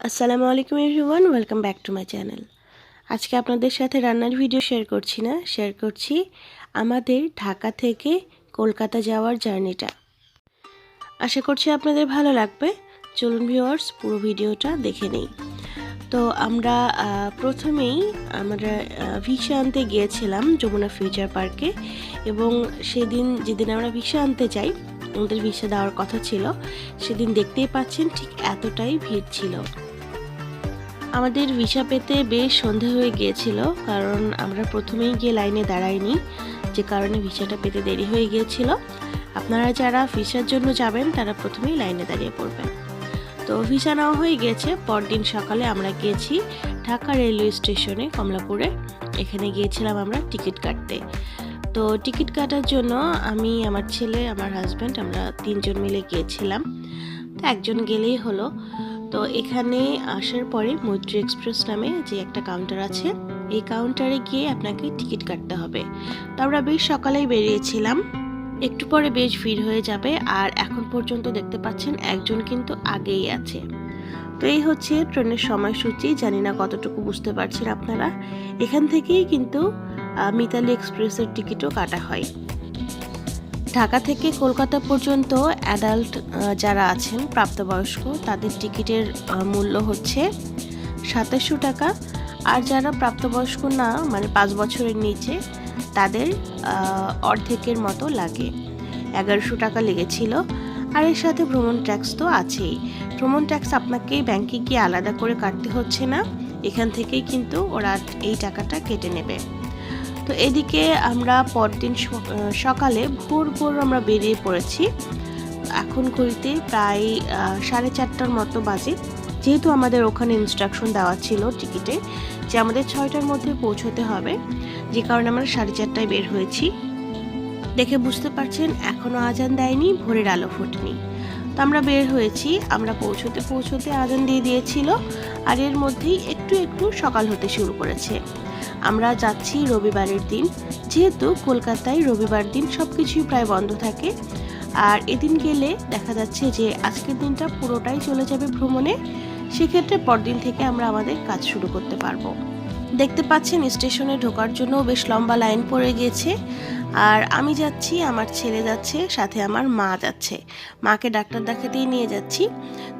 আসসালামু আলাইকুম everyone, welcome back to my channel. আজকে আপনাদের সাথে রান্নার ভিডিও শেয়ার করছি না, শেয়ার করছি আমাদের ঢাকা থেকে কলকাতা যাওয়ার জার্নিটা। আশা করছি আপনাদের ভালো লাগবে। চলুন ভিউয়ার্স, পুরো ভিডিওটা দেখে নেই। তো আমরা প্রথমেই আমরা ভিসা আনতে গিয়েছিলাম যমুনা ফিউচার পার্কে এবং সেদিন যেদিন আমরা ভিসা আনতে যাই, আমাদের ভিসা দেওয়ার কথা ছিল, সেদিন দেখতেই পাচ্ছেন ঠিক এতটাই ভিড় ছিল। আমাদের ভিসা পেতে বেশ সন্ধে হয়ে গিয়েছিল, কারণ আমরা প্রথমেই গিয়ে লাইনে দাঁড়াইনি, যে কারণে ভিসাটা পেতে দেরি হয়ে গিয়েছিল। আপনারা যারা ভিসার জন্য যাবেন, তারা প্রথমেই লাইনে দাঁড়িয়ে পড়বেন। তো ভিসা নেওয়া হয়ে গিয়েছে, পরদিন সকালে আমরা গিয়েছি ঢাকা রেলওয়ে স্টেশনে, কমলাপুরে। এখানে গিয়েছিলাম আমরা টিকিট কাটতে। তো টিকিট কাটার জন্য আমি, আমার ছেলে, আমার হাজব্যান্ড আমরা তিনজন মিলে গিয়েছিলাম। তো একজন গেলেই হলো। তো এখানে আসার পরে মৈত্রী এক্সপ্রেস নামে যে একটা কাউন্টার আছে, এই কাউন্টারে গিয়ে আপনাকে টিকিট কাটতে হবে। তো আমরা বেশ সকালেই বেরিয়েছিলাম। একটু পরে বেশ ভিড় হয়ে যাবে আর এখন পর্যন্ত দেখতে পাচ্ছেন একজন কিন্তু আগেই আছে। তো এই হচ্ছে ট্রেনের সময়সূচি, জানি না কতটুকু বুঝতে পারছেন আপনারা। এখান থেকেই কিন্তু মিতালি এক্সপ্রেসের টিকিটও কাটা হয়। ঢাকা থেকে কলকাতা পর্যন্ত অ্যাডাল্ট যারা আছেন, প্রাপ্তবয়স্ক, তাদের টিকিটের মূল্য হচ্ছে সাতাশশো টাকা। আর যারা প্রাপ্তবয়স্ক না মানে পাঁচ বছরের নিচে, তাদের অর্ধেকের মতো লাগে। এগারোশো টাকা লেগেছিল। আর এর সাথে ভ্রমণ ট্যাক্স তো আছেই। ভ্রমণ ট্যাক্স আপনাকে ব্যাংকে গিয়ে আলাদা করে কাটতে হচ্ছে না। এখান থেকেই কিন্তু ওরা এই টাকাটা কেটে নেবে। তো এদিকে আমরা পরদিন সকালে ভোর ভোর আমরা বেরিয়ে পড়েছি। এখন ঘড়িতে প্রায় সাড়ে চারটার মতো বাজে। যেহেতু আমাদের ওখানে ইনস্ট্রাকশন দেওয়া ছিল টিকিটে যে আমাদের ছয়টার মধ্যে পৌঁছতে হবে। যে কারণে আমরা সাড়ে চারটায় বের হয়েছি। দেখে বুঝতে পারছেন এখনও আজান দেয়নি, ভোরের আলো ফোটেনি। তো আমরা বের হয়েছি, আমরা পৌঁছতে পৌঁছতে আজান দিয়ে দিয়েছিল। আর এর মধ্যেই একটু একটু সকাল হতে শুরু করেছে। আমরা যাচ্ছি রবিবারের দিন। যেহেতু কলকাতায় রবিবার দিন সব কিছুই প্রায় বন্ধ থাকে। আর এদিন গেলে দেখা যাচ্ছে যে আজকের দিনটা পুরোটাই চলে যাবে ভ্রমণে। সেক্ষেত্রে পরদিন থেকে আমরা আমাদের কাজ শুরু করতে পারব। দেখতে পাচ্ছেন, স্টেশনে ঢোকার জন্য বেশ লম্বা লাইন পড়ে গিয়েছে। আর আমি যাচ্ছি, আমার ছেলে যাচ্ছে, সাথে আমার মা যাচ্ছে। মাকে ডাক্তার দেখাতেই নিয়ে যাচ্ছি।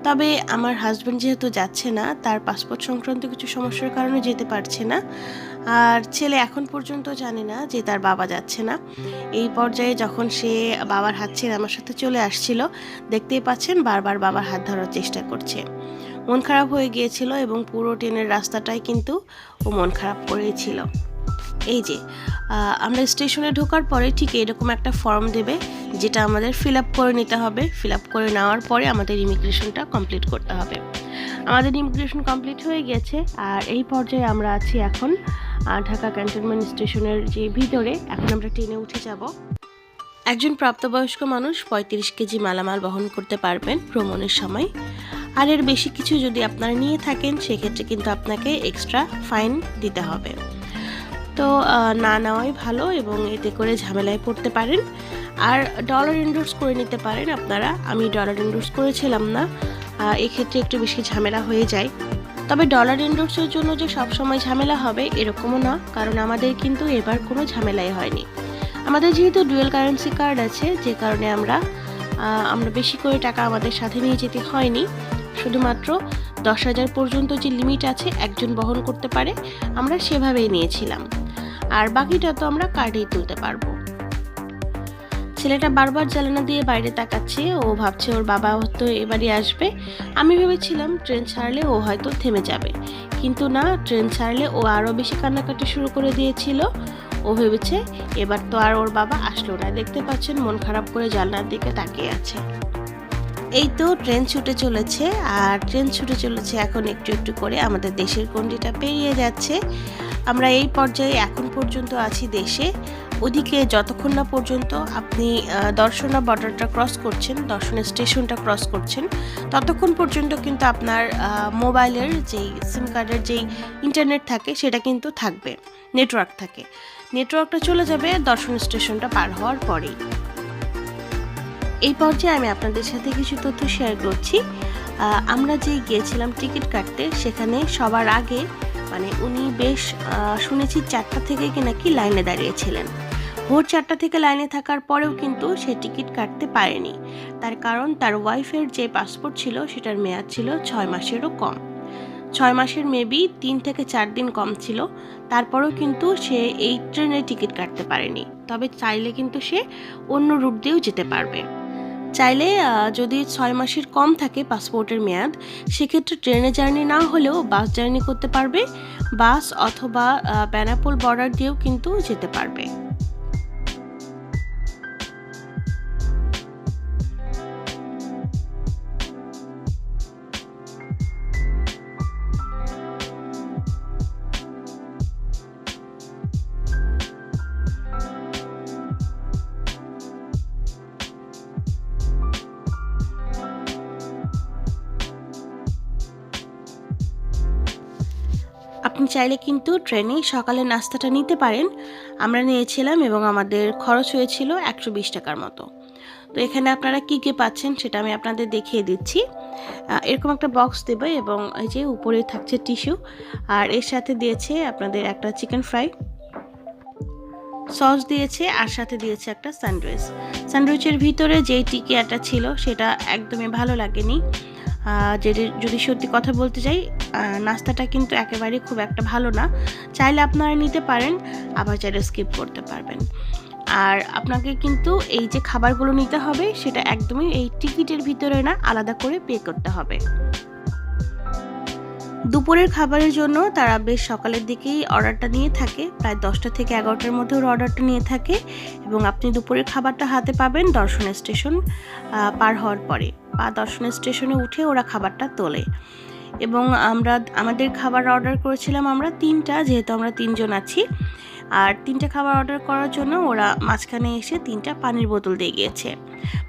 তবে আমার হাজব্যান্ড যেহেতু যাচ্ছে না, তার পাসপোর্ট সংক্রান্ত কিছু সমস্যার কারণে যেতে পারছে না। আর ছেলে এখন পর্যন্ত জানে না যে তার বাবা যাচ্ছে না। এই পর্যায়ে যখন সে বাবার হাত ছেড়ে আমার সাথে চলে আসছিল, দেখতেই পাচ্ছেন বারবার বাবার হাত ধরার চেষ্টা করছে। মন খারাপ হয়ে গিয়েছিল এবং পুরো ট্রেনের রাস্তাটাই কিন্তু ও মন খারাপ করেছিল এই যে আমরা স্টেশনে ঢোকার পরে ঠিক এরকম একটা ফর্ম দেবে, যেটা আমাদের ফিল আপ করে নিতে হবে। ফিল আপ করে নেওয়ার পরে আমাদের ইমিগ্রেশনটা কমপ্লিট করতে হবে। আমাদের ইমিগ্রেশন কমপ্লিট হয়ে গেছে আর এই পর্যায়ে আমরা আছি এখন ঢাকা ক্যান্টনমেন্ট স্টেশনের যে ভিতরে, এখন আমরা ট্রেনে উঠে যাব। একজন প্রাপ্তবয়স্ক মানুষ পঁয়ত্রিশ কেজি মালামাল বহন করতে পারবেন ভ্রমণের সময়। আর এর বেশি কিছু যদি আপনারা নিয়ে থাকেন, সেক্ষেত্রে কিন্তু আপনাকে এক্সট্রা ফাইন দিতে হবে। তো না নেওয়াই ভালো এবং এতে করে ঝামেলায় পড়তে পারেন। আর ডলার এন্ডোর্স করে নিতে পারেন আপনারা। আমি ডলার এন্ডোর্স করেছিলাম না। এক্ষেত্রে একটু বেশি ঝামেলা হয়ে যায়। তবে ডলার এন্ডোর্সের জন্য যে সবসময় ঝামেলা হবে, এরকমও না, কারণ আমাদের কিন্তু এবার কোনো ঝামেলাই হয়নি। আমাদের যেহেতু ডুয়েল কারেন্সি কার্ড আছে, যে কারণে আমরা আমরা বেশি করে টাকা আমাদের সাথে নিয়ে যেতে হয়নি। শুধুমাত্র দশ হাজার পর্যন্ত যে লিমিট আছে, একজন বহন করতে পারে, আমরা সেভাবেই নিয়েছিলাম। আর বাকিটা তো আমরা কার্ডেই তুলতে পারব। ছেলেটা বারবার জ্বালানা দিয়ে বাইরে তাকাচ্ছে, ও ভাবছে ওর বাবা হয়তো এবারই আসবে। আমি ভেবেছিলাম ট্রেন ছাড়লে ও হয়তো থেমে যাবে। কিন্তু না, ট্রেন ছাড়লে ও আরও বেশি কান্নাকাটি শুরু করে দিয়েছিল। ও ভেবেছে এবার তো আর ওর বাবা আসলো না। দেখতে পাচ্ছেন মন খারাপ করে জানলার দিকে তাকিয়ে আছে। এই তো ট্রেন ছুটে চলেছে, আর ট্রেন ছুটে চলেছে এখন একটু একটু করে। আমাদের দেশের গণ্ডিটা পেরিয়ে যাচ্ছে। আমরা এই পর্যায়ে এখন পর্যন্ত আছি দেশে। ওদিকে যতক্ষণ না পর্যন্ত আপনি দর্শনা বর্ডারটা ক্রস করছেন দর্শনা স্টেশনটা ক্রস করছেন, ততক্ষণ পর্যন্ত কিন্তু আপনার মোবাইলের যেই সিম কার্ডের যেই ইন্টারনেট থাকে, সেটা কিন্তু থাকবে নেটওয়ার্ক থাকে। নেটওয়ার্কটা চলে যাবে দর্শন স্টেশনটা পার হওয়ার পরেই। এই পর্যায়ে আমি আপনাদের সাথে কিছু তথ্য শেয়ার করছি। আমরা যে গিয়েছিলাম টিকিট কাটতে, সেখানে সবার আগে মানে উনি বেশ শুনেছি চারটা থেকে কি নাকি লাইনে দাঁড়িয়েছিলেন। ভোর চারটা থেকে লাইনে থাকার পরেও কিন্তু সে টিকিট কাটতে পারেনি। তার কারণ তার ওয়াইফের যে পাসপোর্ট ছিল, সেটার মেয়াদ ছিল ছয় মাসেরও কম। ছয় মাসের মেবি তিন থেকে চার দিন কম ছিল। তারপরেও কিন্তু সে এই ট্রেনের টিকিট কাটতে পারেনি। তবে চাইলে কিন্তু সে অন্য রুট দিয়েও যেতে পারবে। চাইলে যদি ছয় মাসের কম থাকে পাসপোর্টের মেয়াদ, সেক্ষেত্রে ট্রেনে জার্নি না হলেও বাস জার্নি করতে পারবে। বাস অথবা বেনাপোল বর্ডার দিয়েও কিন্তু যেতে পারবে। চাইলে কিন্তু ট্রেনে সকালে নাস্তাটা নিতে পারেন। আমরা নিয়েছিলাম এবং আমাদের খরচ হয়েছিল একশো বিশ টাকার মতো। তো এখানে আপনারা কী কী পাচ্ছেন সেটা আমি আপনাদের দেখিয়ে দিচ্ছি। এরকম একটা বক্স দেবে এবং এই যে উপরে থাকছে টিস্যু। আর এর সাথে দিয়েছে আপনাদের একটা চিকেন ফ্রাই। সস দিয়েছে আর সাথে দিয়েছে একটা স্যান্ডউইচ। স্যান্ডউইচের ভিতরে যেই টিকিয়াটা ছিল সেটা একদমই ভালো লাগেনি। যদি যদি সত্যি কথা বলতে চাই নাস্তাটা কিন্তু একেবারে খুব একটা ভালো না। চাইলে আপনারা নিতে পারেন, আবার চাইলে স্কিপ করতে পারবেন। আর আপনাকে কিন্তু এই যে খাবারগুলো নিতে হবে, সেটা একদমই এই টিকিটের ভিতরে না, আলাদা করে পে করতে হবে। দুপুরের খাবারের জন্য তারা বেশ সকালের দিকেই অর্ডারটা নিয়ে থাকে। প্রায় দশটা থেকে এগারোটার মধ্যে ওরা অর্ডারটা নিয়ে থাকে। এবং আপনি দুপুরের খাবারটা হাতে পাবেন দর্শন স্টেশন পার হওয়ার পরে। বা দর্শন স্টেশনে উঠে ওরা খাবারটা তোলে। এবং আমরা, আমাদের খাবার অর্ডার করেছিলাম আমরা তিনটা, যেহেতু আমরা তিনজন আছি। আর তিনটা খাবার অর্ডার করার জন্য ওরা মাঝখানে এসে তিনটা পানির বোতল দিয়ে গিয়েছে।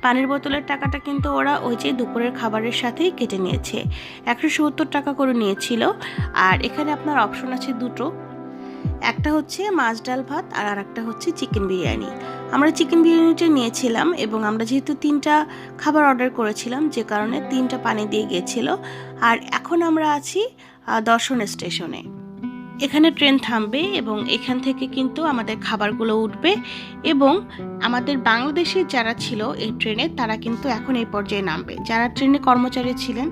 পানির বোতলের টাকাটা কিন্তু ওরা ওই যে দুপুরের খাবারের সাথেই কেটে নিয়েছে। একশো সত্তর টাকা করে নিয়েছিল। আর এখানে আপনার অপশন আছে দুটো। একটা হচ্ছে মাছ ডাল ভাত আর আরেকটা হচ্ছে চিকেন বিরিয়ানি। আমরা চিকেন বিরিয়ানিটা নিয়েছিলাম এবং আমরা যেহেতু তিনটা খাবার অর্ডার করেছিলাম, যে কারণে তিনটা পানি দিয়ে গিয়েছিল। আর এখন আমরা আছি দর্শন স্টেশনে। এখানে ট্রেন থামবে এবং এখান থেকে কিন্তু আমাদের খাবারগুলো উঠবে এবং আমাদের বাংলাদেশের যারা ছিল এই ট্রেনে, তারা কিন্তু এখন এই পর্যায়ে নামবে। যারা ট্রেনে কর্মচারী ছিলেন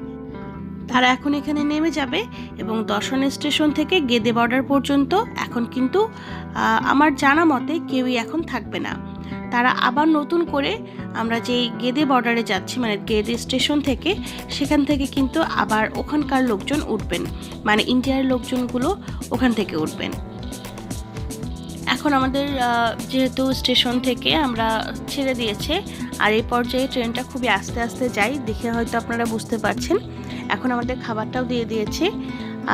তারা এখন এখানে নেমে যাবে এবং দর্শন স্টেশন থেকে গেদে বর্ডার পর্যন্ত এখন কিন্তু আমার জানা মতে কেউই এখন থাকবে না। তারা আবার নতুন করে আমরা যেই গেদে বর্ডারে যাচ্ছি মানে গেদে স্টেশন থেকে, সেখান থেকে কিন্তু আবার ওখানকার লোকজন উঠবেন মানে ইন্ডিয়ার লোকজনগুলো ওখান থেকে উঠবেন। এখন আমাদের যেহেতু স্টেশন থেকে আমরা ছেড়ে দিয়েছে, আর এই পর্যায়ে ট্রেনটা খুবই আস্তে আস্তে যায়, দেখে হয়তো আপনারা বুঝতে পারছেন। এখন আমাদের খাবারটাও দিয়ে দিয়েছে।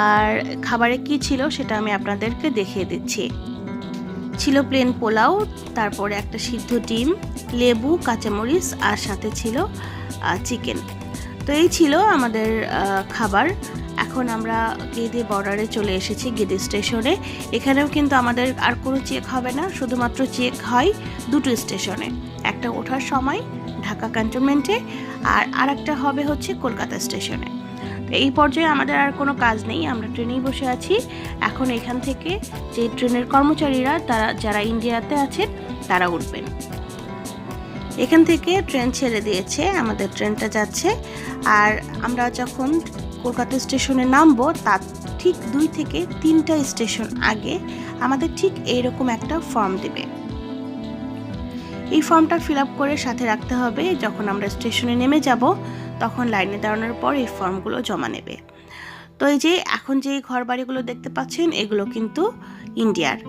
আর খাবারে কি ছিল সেটা আমি আপনাদেরকে দেখিয়ে দিচ্ছি। ছিল প্লেন পোলাও, তারপরে একটা সিদ্ধ ডিম, লেবু, কাঁচামরিচ, আর সাথে ছিল চিকেন তো এই ছিল আমাদের খাবার। এখন আমরা গেদে বর্ডারে চলে এসেছি, গেদে স্টেশনে এখানেও কিন্তু আমাদের আর কোনো চেক হবে না, শুধুমাত্র চেক হয় দুটো স্টেশনে একটা ওঠার সময়, ঢাকা ক্যান্টনমেন্টে আর আরেকটা হবে হচ্ছে কলকাতা স্টেশনে এই পর্যায়ে আমাদের আর কোনো কাজ নেই, আমরা ট্রেনেই বসে আছি। এখন এখান থেকে যে ট্রেনের কর্মচারীরা, তারা যারা ইন্ডিয়াতে আছেন তারা উঠবেন। এখান থেকে ট্রেন ছেড়ে দিয়েছে, আমাদের ট্রেনটা যাচ্ছে। আর আমরা যখন কলকাতা স্টেশনে নামবো, তার ঠিক দুই থেকে তিনটা স্টেশন আগে আমাদের ঠিক এইরকম একটা ফর্ম দেবে। এই ফর্মটা ফিল আপ করে সাথে রাখতে হবে, যখন আমরা স্টেশনে নেমে যাব তখন লাইনে দাঁড়ানোর পর এই ফর্মগুলো জমা নেবে। তো এই যে এখন যে ঘর বাড়িগুলো দেখতে পাচ্ছেন, এগুলো কিন্তু ইন্ডিয়ার।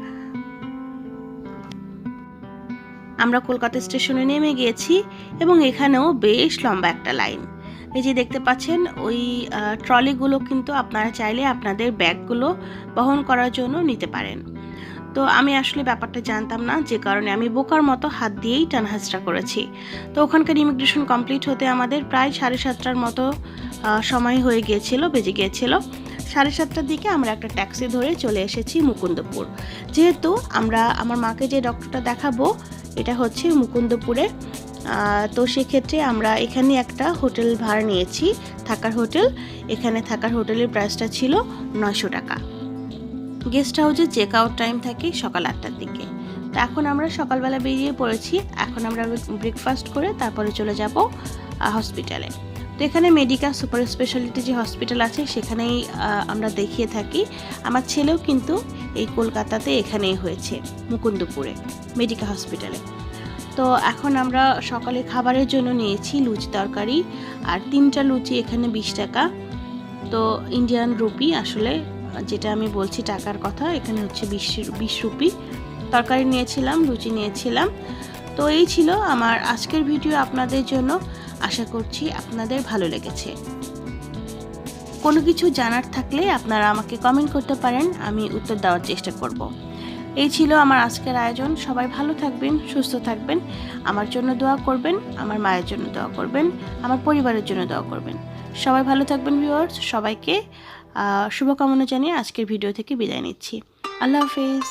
আমরা কলকাতা স্টেশনে নেমে গিয়েছি এবং এখানেও বেশ লম্বা একটা লাইন। এই যে দেখতে পাচ্ছেন, ওই ট্রলিগুলো কিন্তু আপনারা চাইলে আপনাদের ব্যাগগুলো বহন করার জন্য নিতে পারেন। তো আমি আসলে ব্যাপারটা জানতাম না, যে কারণে আমি বোকার মতো হাত দিয়েই টানহাজরা করেছি। তো ওখানকার ইমিগ্রেশন কমপ্লিট হতে আমাদের প্রায় সাড়ে সাতটার মতো সময় হয়ে গিয়েছিল, বেজে গিয়েছিল। সাড়ে সাতটার দিকে আমরা একটা ট্যাক্সি ধরে চলে এসেছি মুকুন্দপুর। যেহেতু আমরা, আমার মাকে যে ডক্টরটা দেখাবো, এটা হচ্ছে মুকুন্দপুরে তো সেক্ষেত্রে আমরা এখানে একটা হোটেল ভাড়া নিয়েছি, থাকার হোটেল। এখানে থাকার হোটেলের প্রাইসটা ছিল নয়শো টাকা। গেস্ট হাউসে চেক আউট টাইম থাকে সকাল আটটার দিকে। তো এখন আমরা সকালবেলা বেরিয়ে পড়েছি। এখন আমরা ব্রেকফাস্ট করে তারপরে চলে যাব হসপিটালে তো এখানে মেডিকেল সুপার স্পেশালিটি যে হসপিটাল আছে, সেখানেই আমরা দেখিয়ে থাকি। আমার ছেলেও কিন্তু এই কলকাতাতে এখানেই হয়েছে, মুকুন্দপুরে মেডিকেল হসপিটালে তো এখন আমরা সকালে খাবারের জন্য নিয়েছি লুচি তরকারি, আর তিনটা লুচি এখানে বিশ টাকা। তো ইন্ডিয়ান রুপি আসলে যেটা আমি বলছি টাকার কথা, এখানে হচ্ছে বিশ বিশ রুপি। তরকারি নিয়েছিলাম, লুচি নিয়েছিলাম। তো এই ছিল আমার আজকের ভিডিও আপনাদের জন্য। আশা করছি আপনাদের ভালো লেগেছে। কোনো কিছু জানার থাকলে আপনারা আমাকে কমেন্ট করতে পারেন, আমি উত্তর দেওয়ার চেষ্টা করব। এই ছিল আমার আজকের আয়োজন। সবাই ভালো থাকবেন, সুস্থ থাকবেন। আমার জন্য দোয়া করবেন, আমার মায়ের জন্য দোয়া করবেন, আমার পরিবারের জন্য দোয়া করবেন। সবাই ভালো থাকবেন ভিউয়ার্স সবাইকে শুভকামনা জানিয়ে আজকের ভিডিও থেকে বিদায় নিচ্ছি। আল্লাহ হাফেজ।